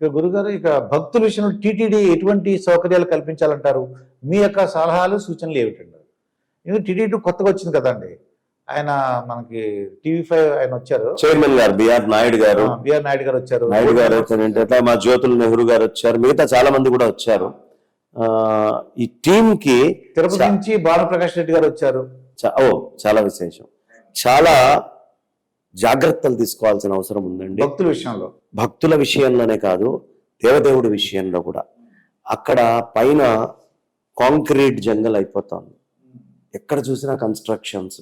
ఇక గురుగారు ఇక భక్తుల విషయంలో టీటీడీ ఎటువంటి సౌకర్యాలు కల్పించాలంటారు? మీ యొక్క సలహాలు సూచనలు ఏమిటండి? ఇది టీటీడీ కొత్తగా వచ్చింది కదండి. ఆయన మనకి టీవీ ఫైవ్ ఆయన వచ్చారు. చైర్మన్ గారు బిఆర్ నాయుడు గారు. బిఆర్ నాయుడు గారు వచ్చారు. నాయుడు గారు వచ్చారంటే అట్లా మా జ్యోతుల నెహ్రూ గారు వచ్చారు మిగతా చాలా మంది కూడా వచ్చారు. ఈ టీం కి తిరుపతి నుంచి బాలప్రకాష్ రెడ్డి గారు వచ్చారు. ఓ చాలా విశేషం. చాలా జాగ్రత్తలు తీసుకోవాల్సిన అవసరం ఉందండి. భక్తుల విషయంలో. భక్తుల విషయంలోనే కాదు దేవదేవుడి విషయంలో కూడా. అక్కడ పైన కాంక్రీట్ జంగల్ అయిపోతుంది. ఎక్కడ చూసినా కన్స్ట్రక్షన్స్.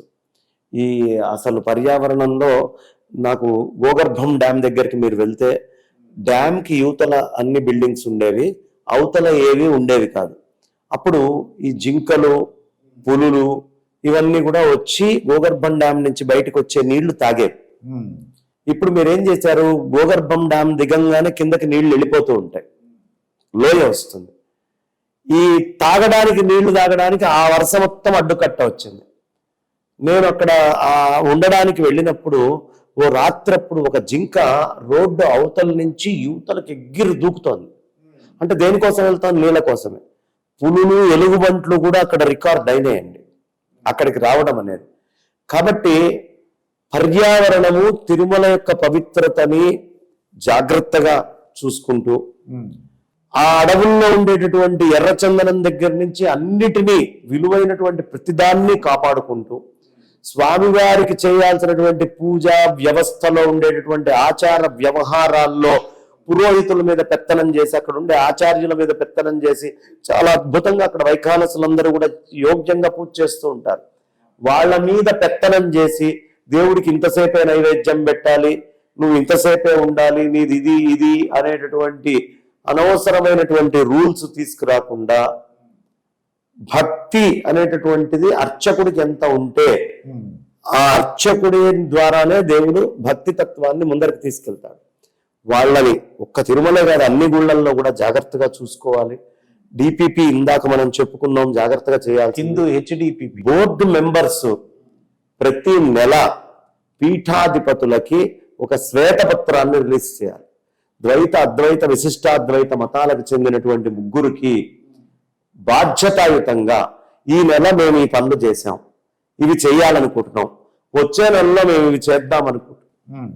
ఈ అసలు పర్యావరణంలో నాకు గోగర్భం డ్యామ్ దగ్గరికి మీరు వెళ్తే డ్యామ్కి యువతల అన్ని బిల్డింగ్స్ ఉండేవి అవతల ఏవి ఉండేవి కాదు. అప్పుడు ఈ జింకలు పులులు ఇవన్నీ కూడా వచ్చి గోగర్భం డ్యామ్ నుంచి బయటకు వచ్చే నీళ్ళు తాగేవి. ఇప్పుడు మీరు ఏం చేశారు? గోగర్భం డ్యామ్ దిగంగానే కిందకి నీళ్ళు వెళ్ళిపోతూ ఉంటాయి. లోయ వస్తుంది. ఈ తాగడానికి నీళ్ళు తాగడానికి ఆ వరుస మొత్తం అడ్డుకట్ట వచ్చింది. నేను అక్కడ ఆ ఉండడానికి వెళ్ళినప్పుడు ఓ రాత్రప్పుడు ఒక జింక రోడ్డు అవతల నుంచి యువతలకు ఎగ్గిరి దూకుతోంది. అంటే దేనికోసం వెళ్తాను నీళ్ళ కోసమే. పులులు ఎలుగుబంట్లు కూడా అక్కడ రికార్డ్ అయినాయండి. అక్కడికి రావడం అనేది. కాబట్టి పర్యావరణము తిరుమల యొక్క పవిత్రతని జాగ్రత్తగా చూసుకుంటూ. ఆ అడవుల్లో ఉండేటటువంటి ఎర్రచందనం దగ్గర నుంచి అన్నిటినీ విలువైనటువంటి ప్రతిదాన్ని కాపాడుకుంటూ స్వామివారికి చేయాల్సినటువంటి పూజ వ్యవస్థలో ఉండేటటువంటి ఆచార వ్యవహారాల్లో పురోహితుల మీద పెత్తనం చేసి అక్కడ ఉండే ఆచార్యుల మీద పెత్తనం చేసి చాలా అద్భుతంగా అక్కడ వైఖానసులందరూ కూడా యోగ్యంగా పూజ చేస్తూ ఉంటారు వాళ్ళ మీద పెత్తనం చేసి దేవుడికి ఇంతసేపే నైవేద్యం పెట్టాలి నువ్వు ఇంతసేపే ఉండాలి నీది ఇది ఇది అనేటటువంటి అనవసరమైనటువంటి రూల్స్ తీసుకురాకుండా భక్తి అనేటటువంటిది అర్చకుడికి ఎంత ఉంటే. ఆ అర్చకుడి ద్వారానే దేవుడు భక్తి తత్వాన్ని ముందరికి తీసుకెళ్తాడు. వాళ్ళని ఒక్క తిరుమలే కాదు అన్ని గుళ్ళల్లో కూడా జాగ్రత్తగా చూసుకోవాలి. డిపిపి ఇందాక మనం చెప్పుకున్నాం జాగ్రత్తగా చేయాలి హిందూ హెచ్డిపిపి. బోర్డు మెంబర్స్ ప్రతి నెల పీఠాధిపతులకి ఒక శ్వేతపత్రాన్ని రిలీజ్ చేయాలి. ద్వైత అద్వైత విశిష్టాద్వైత మతాలకు చెందినటువంటి ముగ్గురికి బాధ్యతాయుతంగా ఈ నెల మేము ఈ పనులు చేశాం. ఇవి చేయాలనుకుంటున్నాం. వచ్చే నెలలో మేము ఇవి చేద్దాం అనుకుంటున్నాం.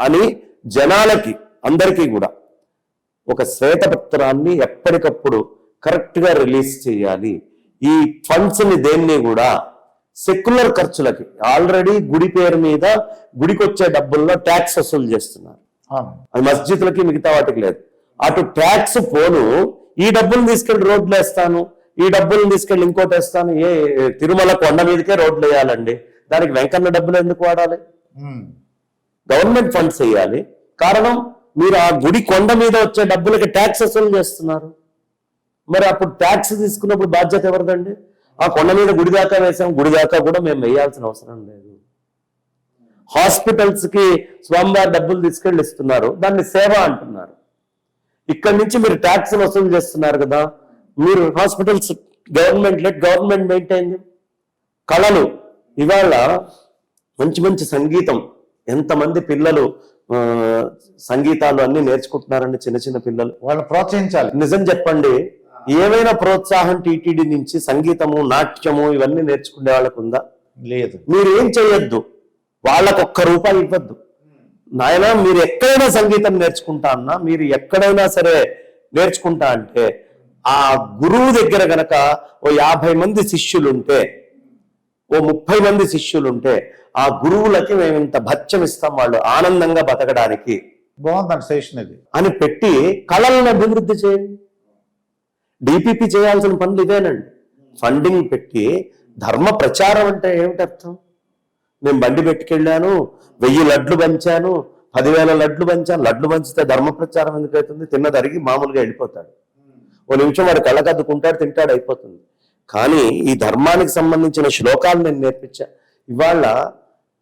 అని జనాలకి అందరికీ కూడా ఒక శ్వేతపత్రాన్ని ఎప్పటికప్పుడు కరెక్ట్గా రిలీజ్ చేయాలి. ఈ ఫండ్స్ని దేన్ని కూడా సెక్యులర్ ఖర్చులకి. ఆల్రెడీ గుడి పేరు మీద గుడికి వచ్చే డబ్బుల్లో ట్యాక్స్ వసూలు చేస్తున్నారు. అది మస్జిద్లకి మిగతా వాటికి లేదు. అటు ట్యాక్స్ పోను ఈ డబ్బులు తీసుకెళ్ళి రోడ్లు వేస్తాను ఈ డబ్బులు తీసుకెళ్ళి ఇంకోటి వేస్తాను ఏ తిరుమల కొండ మీదకే రోడ్లు వేయాలండి. దానికి వెంకన్న డబ్బులు ఎందుకు వాడాలి? గవర్నమెంట్ ఫండ్స్ వేయాలి. కారణం మీరు ఆ గుడి కొండ మీద వచ్చే డబ్బులకి ట్యాక్స్ వసూలు చేస్తున్నారు. మరి అప్పుడు ట్యాక్స్ తీసుకున్నప్పుడు బాధ్యత ఎవరిదండి? ఆ కొండ మీద గుడి దాకా వేసాం గుడి దాకా కూడా మేము వేయాల్సిన అవసరం లేదు. హాస్పిటల్స్కి స్వామివారి డబ్బులు తీసుకెళ్ళి ఇస్తున్నారు దాన్ని సేవ అంటున్నారు. ఇక్కడి నుంచి మీరు ట్యాక్స్ వసూలు చేస్తున్నారు కదా మీరు hospitals government let government maintain కళలు ఇవాళ మంచి మంచి సంగీతం ఎంతమంది పిల్లలు సంగీతాలు అన్ని నేర్చుకుంటున్నారండి చిన్న చిన్న పిల్లలు. వాళ్ళని ప్రోత్సహించాలి. నిజం చెప్పండి ఏమైనా ప్రోత్సాహం టీటీడీ నుంచి సంగీతము నాట్యము ఇవన్నీ నేర్చుకునే వాళ్ళకు ఉందా? లేదు. మీరు ఏం చేయొద్దు వాళ్ళకు ఒక్క రూపాయి ఇవ్వద్దు. నాయన మీరు ఎక్కడైనా సంగీతం నేర్చుకుంటా అన్నా మీరు ఎక్కడైనా సరే నేర్చుకుంటా అంటే ఆ గురువు దగ్గర గనక ఓ యాభై మంది శిష్యులుంటే ఓ ముప్పై మంది శిష్యులుంటే ఆ గురువులకి మేము ఇంత భత్యం ఇస్తాం వాళ్ళు ఆనందంగా బతకడానికి సజెషన్ ఇది. అని పెట్టి కళలను అభివృద్ధి చేయండి. డిపిపి చేయాల్సిన పనులు ఇదేనండి ఫండింగ్ పెట్టి ధర్మ ప్రచారం అంటే ఏమిటి అర్థం? నేను బండి పెట్టుకెళ్ళాను వెయ్యి లడ్లు పంచాను పదివేల లడ్లు పంచాను లడ్లు పంచితే ధర్మ ప్రచారం ఎందుకైతుంది తిన్నది అరిగి మామూలుగా వెళ్ళిపోతాడు. ఓ నిమిషం వాడు కళ్ళకద్దుకుంటాడు తింటాడు అయిపోతుంది. కానీ ఈ ధర్మానికి సంబంధించిన శ్లోకాలు నేను నేర్పించా. ఇవాళ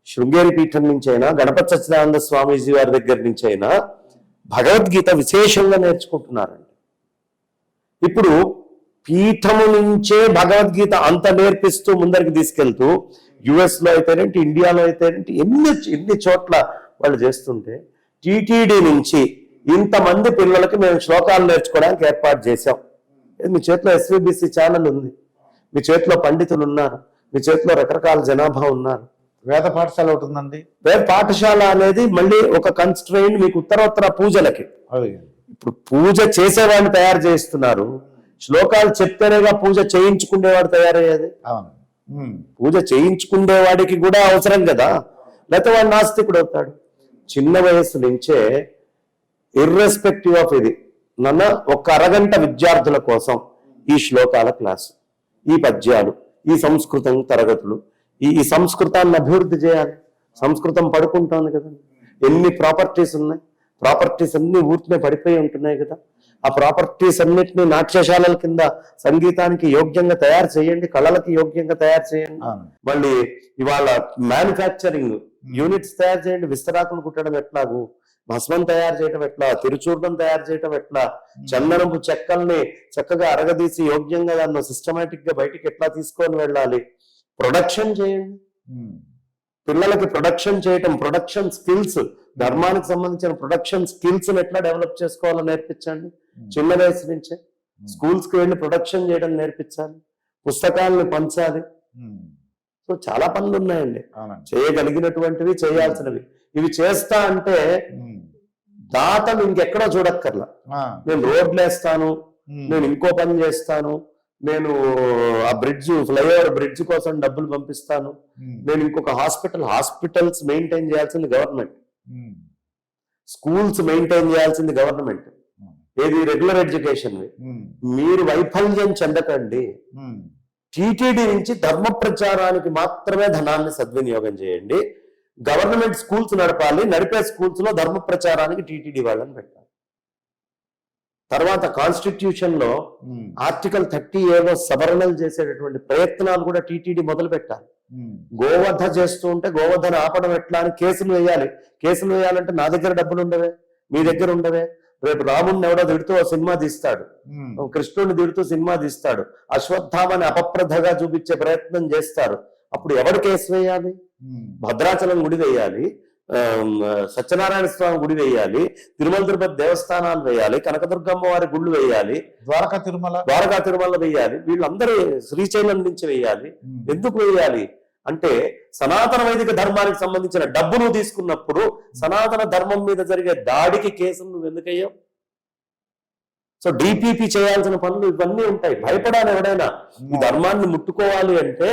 శృంగేరి పీఠం నుంచి అయినా గణపతి సచ్చిదానంద స్వామీజీ వారి దగ్గర నుంచి అయినా భగవద్గీత విశేషంగా నేర్చుకుంటున్నారు ఇప్పుడు పీఠము నుంచే భగవద్గీత అంత నేర్పిస్తూ ముందరికి తీసుకెళ్తూ యుఎస్లో అయితేనేంటి ఇండియాలో అయితేనేంటి ఎన్ని ఎన్ని చోట్ల వాళ్ళు చేస్తుంటే టీటీడీ నుంచి ఇంతమంది పిల్లలకి మేము శ్లోకాలు నేర్చుకోవడానికి ఏర్పాటు చేశాం. మీ చేతిలో ఎస్విబిసి ఛానల్ ఉంది. మీ చేతిలో పండితులు ఉన్నారు. మీ చేతిలో రకరకాల జనాభా ఉన్నారు. వేద పాఠశాల ఒకటి ఉందండి. వేరే పాఠశాల అనేది మళ్ళీ ఒక కన్స్ట్రైన్ మీకు ఉత్తరోత్తర పూజలకి. ఇప్పుడు పూజ చేసేవాడిని తయారు చేస్తున్నారు శ్లోకాలు చెప్తేనేగా పూజ చేయించుకునేవాడు తయారయ్యేది. అవును. పూజ చేయించుకునేవాడికి కూడా అవసరం కదా. లేకపోతే వాడు నాస్తికుడు అవుతాడు. చిన్న వయసు నుంచే ఇర్రెస్పెక్టివ్ ఆఫ్ ఇది. నన్న ఒక అరగంట విద్యార్థుల కోసం ఈ శ్లోకాల క్లాసు ఈ పద్యాలు ఈ సంస్కృతం తరగతులు ఈ ఈ సంస్కృతాన్ని అభివృద్ధి చేయాలి. సంస్కృతం పడుకుంటోంది కదా ఎన్ని ప్రాపర్టీస్ ఉన్నాయి? ప్రాపర్టీస్ అన్ని ఊరినే పడిపోయి ఉంటున్నాయి కదా. ఆ ప్రాపర్టీస్ అన్నిటిని నాట్యశాలల కింద సంగీతానికి యోగ్యంగా తయారు చేయండి కళలకి యోగ్యంగా తయారు చేయండి. మళ్ళీ ఇవాళ మ్యానుఫ్యాక్చరింగ్ యూనిట్స్ తయారు చేయండి విస్తరాకులు కుట్టడం ఎట్లాగు భస్మం తయారు చేయటం ఎట్లా తిరుచూర్ణం తయారు చేయటం ఎట్లా చందనపు చెక్కల్ని చక్కగా అరగదీసి యోగ్యంగా దాన్ని సిస్టమేటిక్గా బయటికి ఎట్లా తీసుకొని వెళ్ళాలి? ప్రొడక్షన్ చేయండి. పిల్లలకి ప్రొడక్షన్ చేయటం ప్రొడక్షన్ స్కిల్స్ ధర్మానికి సంబంధించిన ప్రొడక్షన్ స్కిల్స్ ఎట్లా డెవలప్ చేసుకోవాలో నేర్పించండి చిన్న వయసు నుంచే స్కూల్స్కి వెళ్ళి ప్రొడక్షన్ చేయడం నేర్పించాలి పుస్తకాలను పంచాలి ఉమ్. సో చాలా పనులు ఉన్నాయండి చేయగలిగినటువంటివి చేయాల్సినవి ఇవి చేస్తా అంటే ఉమ్. దాతను ఇంకెక్కడో చూడక్కర్లా. నేను రోడ్లు వేస్తాను. నేను ఇంకో పని చేస్తాను నేను ఆ బ్రిడ్జ్ ఫ్లైఓవర్ బ్రిడ్జ్ కోసం డబ్బులు పంపిస్తాను. నేను ఇంకొక హాస్పిటల్ హాస్పిటల్స్ మెయింటైన్ చేయాల్సింది గవర్నమెంట్. స్కూల్స్ మెయింటైన్ చేయాల్సింది గవర్నమెంట్ ఉమ్. ఏది రెగ్యులర్ ఎడ్యుకేషన్ ఉమ్. మీరు వైఫల్యం చెందకండి. టీటీడీ నుంచి ధర్మ ప్రచారానికి మాత్రమే ధనాన్ని సద్వినియోగం చేయండి గవర్నమెంట్ స్కూల్స్ నడపాలి నడిపే స్కూల్స్లో ధర్మ ప్రచారానికి టీటీడీ వాళ్ళని పెట్టాలి తర్వాత కాన్స్టిట్యూషన్లో. ఆర్టికల్ థర్టీ ఏవో సవరణలు చేసేటటువంటి ప్రయత్నాలు కూడా టీటీడీ మొదలు పెట్టాలి. గోవధ చేస్తూ ఉంటే గోవధను ఆపడం ఎట్లా అని కేసులు వేయాలి. కేసులు వేయాలంటే నా దగ్గర డబ్బులు ఉండవే మీ దగ్గర ఉండవే. రేపు రాముడిని ఎవడో తిడుతూ సినిమా తీస్తాడు. ఉమ్. కృష్ణుడిని తిడుతూ సినిమా తీస్తాడు. అశ్వత్థామని అపప్రథగా చూపించే ప్రయత్నం చేస్తారు. అప్పుడు ఎవరు కేసు వేయాలి? ఉమ్. భద్రాచలం గుడి వేయాలి. సత్యనారాయణ స్వామి గుడి వేయాలి. తిరుమల తిరుపతి దేవస్థానాలు వేయాలి. కనకదుర్గమ్మ వారి గుళ్ళు వేయాలి. ద్వారకా తిరుమల. ద్వారకా తిరుమల వేయాలి. వీళ్ళందరూ శ్రీశైలం నుంచి వేయాలి. ఎందుకు వేయాలి? అంటే సనాతన వైదిక ధర్మానికి సంబంధించిన డబ్బు నువ్వు తీసుకున్నప్పుడు సనాతన ధర్మం మీద జరిగే దాడికి కేసులు నువ్వు ఎందుకయ్యావు? సో డిపిపి చేయాల్సిన పనులు ఇవన్నీ ఉంటాయి. భయపడాలి ఎవడైనా. ఈ ధర్మాన్ని ముట్టుకోవాలి అంటే.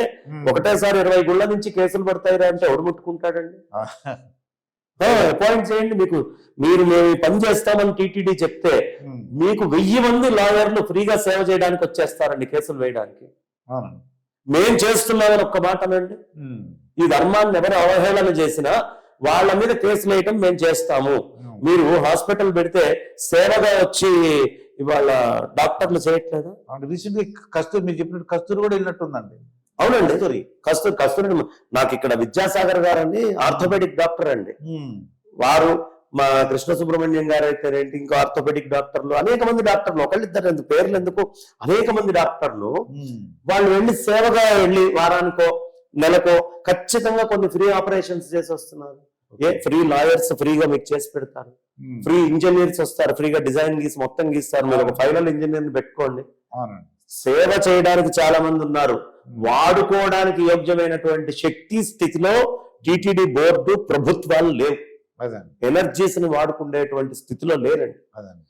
ఒకటేసారి ఇరవై గుళ్ళ నుంచి కేసులు పడతాయి అంటే ఎవడు ముట్టుకుంటాడండి. అపాయింట్ చేయండి మీకు. మీరు మేము పని చేస్తామని టీటీడీ చెప్తే. మీకు వెయ్యి మంది లాయర్లు ఫ్రీగా సేవ చేయడానికి వచ్చేస్తారండి కేసులు వేయడానికి. మేం చేస్తున్నామని ఒక్క మాటనండి ఉమ్. ఈ ధర్మాన్ని ఎవరు అవహేళన చేసినా వాళ్ళ మీద కేసులు వేయటం మేము చేస్తాము. మీరు హాస్పిటల్ పెడితే సేవగా వచ్చి ఇవాళ డాక్టర్లు చేయట్లేదా? రీసెంట్ కస్తూరి మీరు చెప్పినట్టు కస్తూరి కూడా వెళ్ళినట్టుందండి. అవునండి. కస్తూరి. కస్తూరి నాకు ఇక్కడ విద్యాసాగర్ గారు అని ఆర్థోపెడిక్ డాక్టర్ అండి. వారు మా కృష్ణ సుబ్రహ్మణ్యం గారు అయితే ఏంటి ఇంకో ఆర్థోపెడిక్ డాక్టర్లు అనేక మంది డాక్టర్లు ఒకళ్ళిద్దరు ఎందుకు పేర్లు ఎందుకు? అనేక మంది డాక్టర్లు. వాళ్ళు వెళ్ళి సేవగా వెళ్ళి వారానికో నెలకో ఖచ్చితంగా కొన్ని ఫ్రీ ఆపరేషన్స్ చేసి వస్తున్నారు. ఏ ఫ్రీ లాయర్స్ ఫ్రీగా మీకు చేసి పెడతారు. ఫ్రీ ఇంజనీర్స్ వస్తారు ఫ్రీగా డిజైన్ గీసి మొత్తం గీస్తారు. మీరు ఒక ఫైనల్ ఇంజనీర్ పెట్టుకోండి. సేవ చేయడానికి చాలా మంది ఉన్నారు. వాడుకోవడానికి యోగ్యమైనటువంటి శక్తి స్థితిలో టిటిడి బోర్డు ప్రభుత్వాలు లేవు. ఎనర్జీస్ని వాడుకునేటువంటి స్థితిలో లేరండి. అదండి.